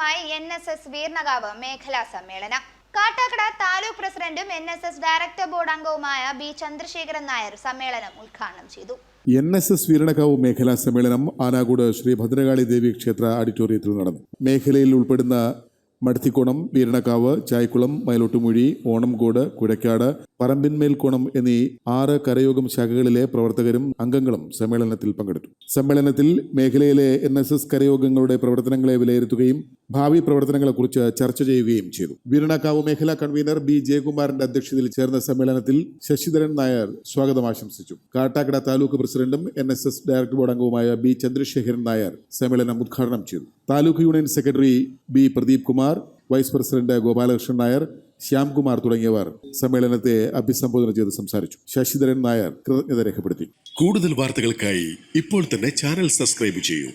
ഭാഗമായി N S S വീർണകാവ് മേഖലാ സമ്മേളനം. കാട്ടാക്കട താലൂക്ക് പ്രസിഡന്റും N S S director board അംഗവുമായ ബി ചന്ദ്രശേഖരൻ നായർ സമ്മേളനം ഉദ്ഘാടനം ചെയ്തു. എൻ എസ് എസ് വീരണകാവ് മേഖലാ സമ്മേളനം ആനാകൂട് ശ്രീ ഭദ്രകാളി ദേവി ക്ഷേത്ര ഓഡിറ്റോറിയത്തിൽ നടന്നു. മേഖലയിൽ ഉൾപ്പെടുന്ന മടത്തിക്കോണം വീരണക്കാവ് ചായക്കുളം മയിലോട്ടുമൊഴി ഓണംകോട് കുഴക്കാട് പറമ്പിന്മേൽക്കോണം എന്നീ ആറ് കരയോഗം ശാഖകളിലെ പ്രവർത്തകരും അംഗങ്ങളും സമ്മേളനത്തിൽ പങ്കെടുത്തു. സമ്മേളനത്തിൽ മേഖലയിലെ എൻ എസ് എസ് കരയോഗങ്ങളുടെ പ്രവർത്തനങ്ങളെ വിലയിരുത്തുകയും ഭാവി പ്രവർത്തനങ്ങളെക്കുറിച്ച് ചർച്ച ചെയ്യുകയും ചെയ്തു. വീരണക്കാവ് മേഖലാ കൺവീനർ ബി. ജയകുമാറിന്റെ അധ്യക്ഷതയിൽ ചേർന്ന സമ്മേളനത്തിൽ ശശിധരൻ നായർ സ്വാഗതം ആശംസിച്ചു. കാട്ടാക്കട താലൂക്ക് പ്രസിഡന്റും N S S director board അംഗവുമായ ബി. ചന്ദ്രശേഖരൻ നായർ സമ്മേളനം ഉദ്ഘാടനം ചെയ്തു. Taluk union secretary B. Pradeep Kumar vice president Gopalakrishnan Nair Shyamkumar തുടങ്ങിയവർ സമ്മേളനത്തെ അഭിസംബോധന ചെയ്ത് സംസാരിച്ചു. ശശിധരൻ നായർ കൃതജ്ഞത രേഖപ്പെടുത്തി. കൂടുതൽ വാർത്തകൾക്കായി ഇപ്പോൾ തന്നെ ചാനൽ സബ്സ്ക്രൈബ് ചെയ്യൂ.